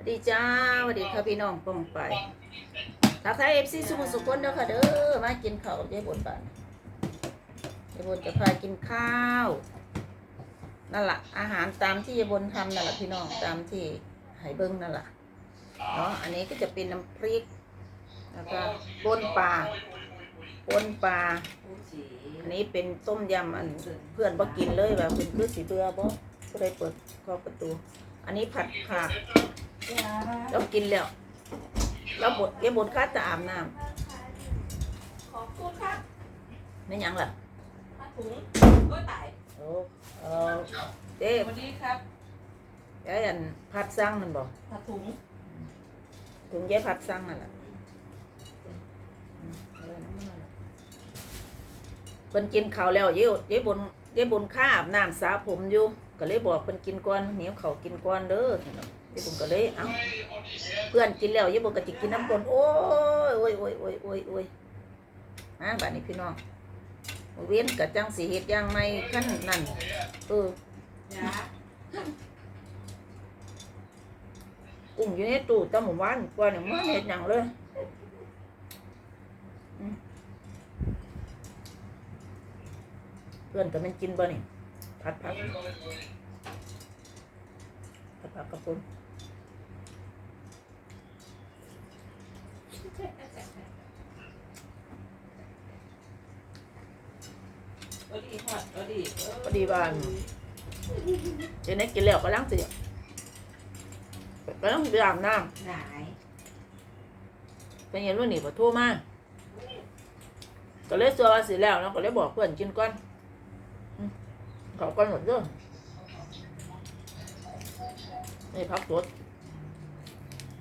วัสดีจ้าสวัสดีค่ะพี่น้องป้องไปทักทายเอฟซีสุขุมสุขคนเด้อค่ะเด้อมากินข้าวยายบนบ้านยายบนจะพากินข้าวนั่นแหละอาหารตามที่ยายบนทำนั่นแหละพี่น้องตามที่ให้เบิ้งนั่นแหละเนาะอันนี้ก็จะเป็นน้ำพริกแล้วก็ปนปลาปนปลาอันนี้เป็นต้มยำอันเพื่อนบ่กินเลยว่าเป็นคือสีเบื่อบ่ก็เลยเปิดเข้าประตู อันนี้ผัดผัก เรากินแล้วเราบดเก็บบดค่าจะอาบน้ขอบคุณครับำไม่หยังล่ะผ้าถุงก็ตายโอ้เออเจ๊สวัสดีครับยายอันผัดสั่งมันบอกผ้าถุงถุงยายผัดสั่งนั่นแหละอืมเอาไว้น้ำมันนั่นล่ะเพิ่นกินข้าวแล้วเยายายบนยายบนข้าอาบน้ำสระผมอยู่ก็เลยบอกเพิ่นกินก่อนเหนียวเขาวกินก่อนเด้อ ยายบนก็เลยเอ้าเพื่อนกินแล้วยายบนก็จิกินน้ำก่อนโอ้ยโอ้ยโอ้ยโอ้ยโอ้ยโอ้ยฮะบ้านนี้พี่น้องเว้นกับจังสีเฮ็ดย่างไม่ขั้นนั่นเออกุ้งอยู่ในตู้ตั้งหมู่บ้านกว่าเนี่ยมันเฮ็ดหยังเลยเพื่อนก็มันกินบ่นี่ผัดผักผัดผักกระปุน สวัสดีฮอดสวัสดีเออ พอดีบ้านเจเน็กกินแล้วก็ล้างสิก็ต้องไปอาบน้หนายำเป็นยังรุ่นนี่ปะโทั่วมาก็เลยสัวว่าสิแล้วเนาะก็เลยบอกเพื่อนกินก่อนอืมขอก่อนหมดเด้อนี่พักสด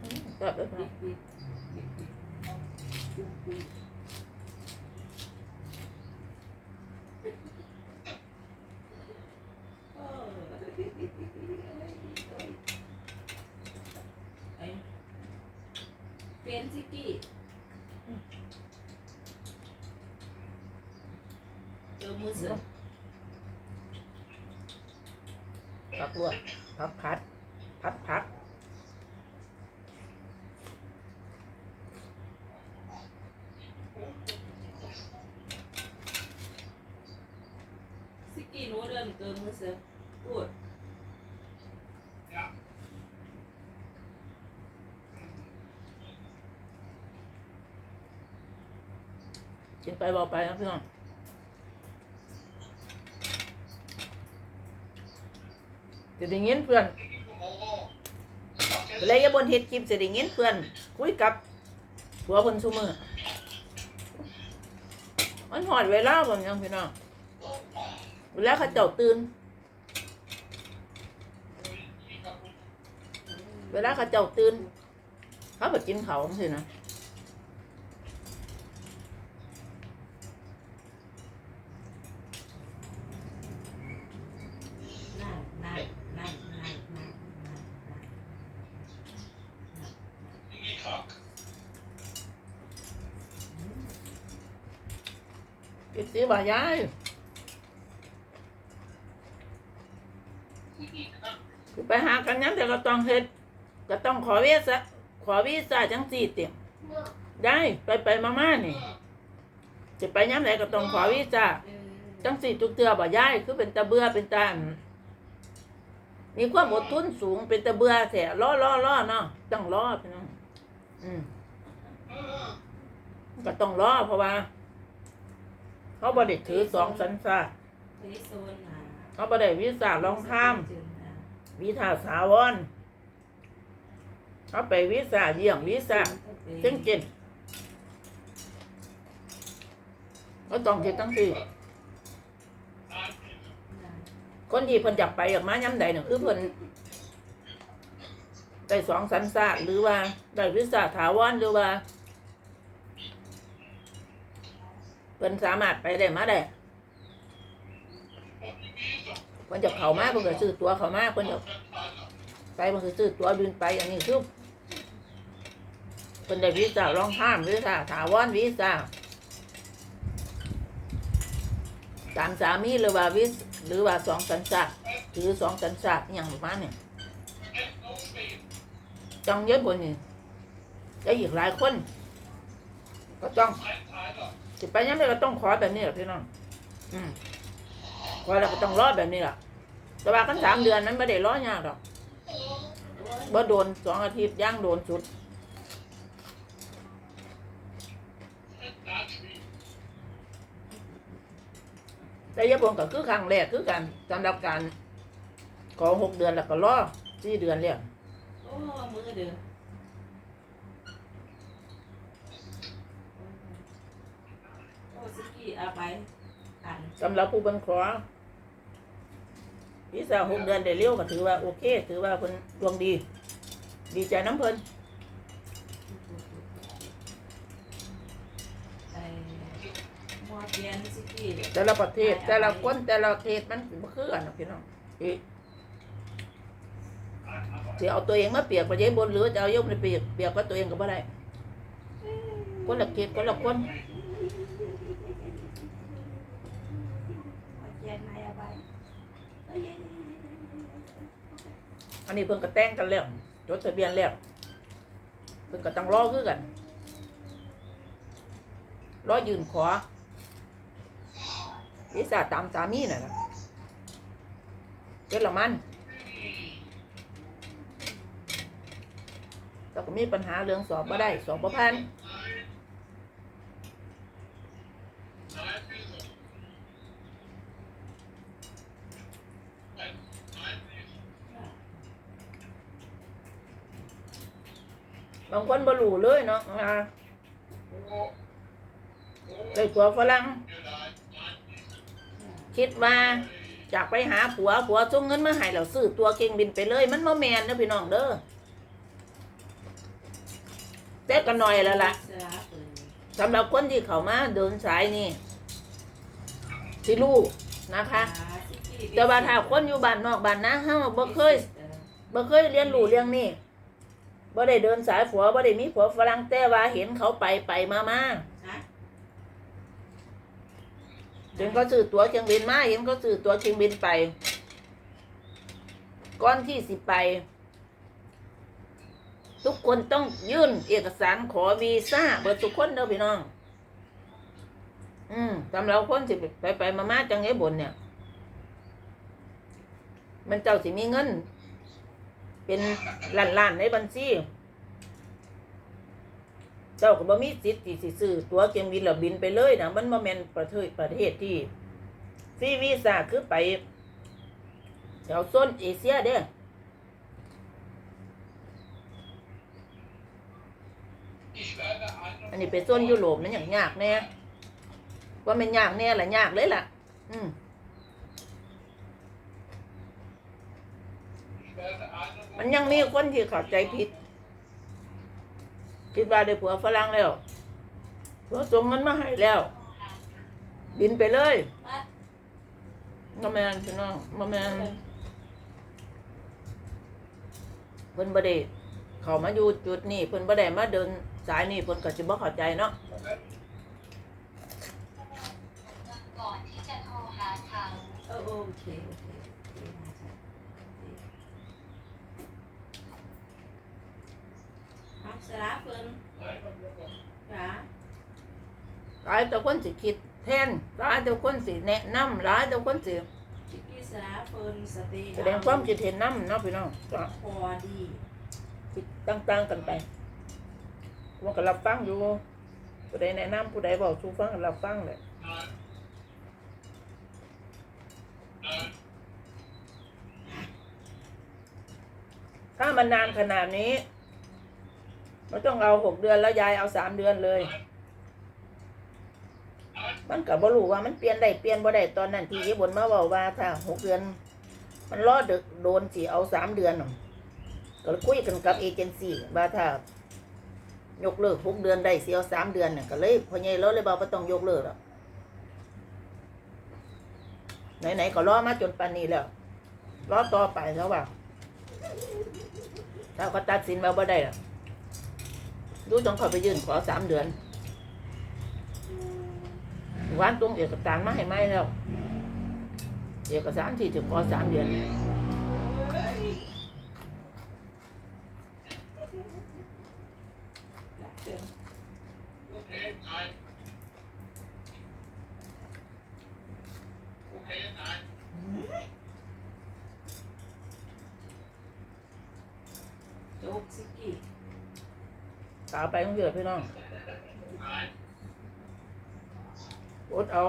อืมแบบเลย บิ๊กบิ๊กเออไอ้เฟนซิกี้เจอ มือเสือพักลวกพักพัด พัดพักซิกี้หนูเดินเกินมือเสือพูดกินไปบอกไปนะพี่น้อง จะได้ยินเพื่อนเลาอย่าบนเฮ็ดคลิปจะได้ยินเพื่อน คุยกับผัวคนซุมือมันหอดเวลาบ่ยังพี่น้องเวลาเขาเจ้าตื่น เวลาเขาเจ้าตื่นเขาไปกินเขาสินะ นั่นนั่นนั่นนั่นนั่นนั่นนั่น กินสิบ่ายายไปหากันยังแต่ก็ต้องเฮ็ดก็ต้องขอวีซ่าขอวีซ่าจังสี่เต็มได้ไปไปมามานี่จะไปย้ำไหนก็ต้องขอวีซ่าจังสี่ทุกเตือบ่ยายคือเป็นตะเบือเป็นตาอั่นมีความอดทนสูงเป็นตะเบือแท้รอรอรอเนาะต้องรอพี่น้องอืมก็ต้องรอเพราะว่า เขาบ่ได้ถือสองสัญชาติเฮ้ยโซนหาเขาบ่ได้วีซ่าลองข้ามเจอหาวีซ่าสาวรเขาไปวีซ่าเยี่ยมวีซ่าเจังเจนเขาต้องเฮ็ดตั้งสี่คนที่เพิ่นอยากไปอยากมาย้ำใดเนี่ยคือเพิ่นได้สองสัญชาติหรือว่าได้วีซ่าถาวรหรือว่า เพิ่นสามารถไปได้มาได้เพิ่นจะเข้ามาเพิ่นก็ซื้อตั๋วเข้ามาเพิ่นจะไปเพิ่นก็ซื้อตั๋วบินไปอันนี้คือเพิ่นได้วีซ่ารองข้ามวีซ่าถาวรวีซ่าตามสามีหรือว่าวิสหรือว่าสองสัญชาติถือสองสัญชาติอย่างประมาณนี้จังเยอะบนนี่จะอีกหลายคน ก็ต้อง สิไปยังไงก็ต้องขอแบบนี้แหละพี่น้อง อืมขอแล้วก็ต้องรอแบบนี้แหละแต่ว่ากันสามเดือนนั้นไม่ได้รอยากหรอกบ่โดนสองอาทิตย์ย่างโดนสุด แต่ยาบนก็คือครั้งแรกคือกันสำหรับการขอหกเดือนแล้วก็รอสี่เดือนแล้ว โอ้มือเดือโอ้สกี้ เอาไปอันสำหรับผู้เป็นขอวีซ่าหกเดือนได้เร็วก็ถือว่าโอเค ถือว่าเพิ่นดวงดี ดีใจน้ำเพิ่นไอ้หมอเทียนสกี้แต่ละประเทศแต่ละคนแต่ละประเทศมันบ่คือกันนะพี่น้องอีจะเอาตัวเองมาเปรียบกับยายบนหรือจะเอายกมาเปรียบเปรียบกับตัวเองก็บ่ได้คนละเขตคนละคน หมอเทียนนายเไปอันนี้เพิ่นก็แต่งกันแล้วจดทะเบียนแล้วเพิ่นก็ต้องรอคือกันรอยืนขอวีซ่าตามสามีน่ะนะเยอรมันแต่ก็มีปัญหาเรื่องสอบบ่ได้ สอบบ่ผ่าน บางคนบ่ รู้เลยเนาะอ่าเลยผัวฝรั่งคิดว่าจากไปหาผัวผัวส่งเงินมาให้เราซื้อตัวเก่งบินไปเลย มันบ่แมนนะพี่น้องเด้อแต่ก็น้อยแล้วล่ะสำหรับคนที่เข้ามาเดินสายนี่ที่รู้นะคะ แต่ว่าถ้าคนอยู่บ้านนอกบ้านนะเฮาบ่เคยบ่เคยเรียนรู้เรื่องนี้ บ่ได้เดินสายผัวบ่ได้มีผัวฝรั่งแต่ว่าเห็นเขาไปไปมามาฮะเห็นเขาซื้อตั๋วเครื่องบินมาเห็นเขาซื้อตั๋วเครื่องบินไปก่อนที่สิไป ทุกคนต้องยื่นเอกสารขอวีซ่าเบิดทุกคนเด้อพี่น้อง อืมสำหรับคนสิไปไปมามาจังไงบนเนี่ย มันเจ้าสิมีเงิน เป็นล้านล้านๆในบัญชีเจ้าก็บ่มีสิทธิ์ที่สิซื้อตั๋วเครื่องบินแล้วบินไปเลยนะมันบ่แม่นประเทศประเทศที่ฟรีวีซ่าคือไปแถวโซนเอเชียเด้ออันนี้เป็นโซนยุโรปมันอย่างยากแน่ว่ามันยากแน่ละยากเลยล่ะ อืม มันยังมีคนที่เข้าใจผิด คิดว่าได้ผัวฝรั่งแล้วผัวส่งเงินมาให้แล้ว บินไปเลยมาแมนพี่น้องมาแมนเพิ่นบ่ได้เข้ามาอยู่จุดนี้เพิ่นบ่ได้มาเดินสายนี้เพิ่นก็สิบ่เข้าใจเนาะก่อนที่จะโทรหาเขา เออโอเคโอเคโอเคมาจ้ะเอา สระเพิ่นจ้ะหลายแต่คนสิคิดแทนหลายแต่คนสิแนะนำหลายแต่คนสิชิคกี้สระเพิ่นสติแสดงความคิดเห็นนำเนาะพี่น้องก็พอดีคิดต่างๆกันไปว่าก็รับฟังอยู่ผู้ใดแนะนำผู้ใดบอกสู่ฟังก็รับฟังแหละถ้ามันนานขนาดนี้ มันต้องเอาหกเดือนแล้วยายเอาสามเดือนเลย มันกับบรูว่ามันเปลี่ยนได้เปลี่ยนบ่ได้ตอนนั้นที่ยี่บนมาบอกว่าถ้าหกเดือน มันรอดึกโดนสิเอาสามเดือนก็คุยกันกับเอเจนซี่ว่าถ้ายกเลิกหกเดือนได้สิเอาสามเดือนน่ะก็เลยพอใหญ่เราเลยบอกว่าต้องยกเลิกแล้วไหนๆก็รอมาจนปานนี้แล้วรอต่อไปแล้วว่าถ้าเขาตัดสินมาบ่ได้ล่ะ ดูต้องขาไปยื่นขอสามเดือนวานตรงเอกสารมาให้ไหมแล้ว เอกสารที่จะขอสามเดือนเรักเกินโจ๊กซิกี้ สาวไปต้องเดือดพี่น้องอดเอา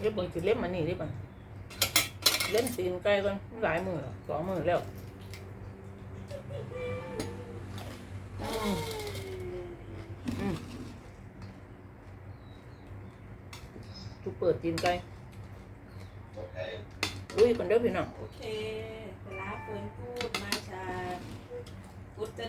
เรียบบังสิเล่มมันนี่เรียบบังเล่นตีนไก่กันหลายมือสองมือแล้วอืมอืมทุกเปิดตีนไก่อุ้ยคนเด้อพี่น้อง โอเคเวลาเฟิร์นพูดมาชาพุทธ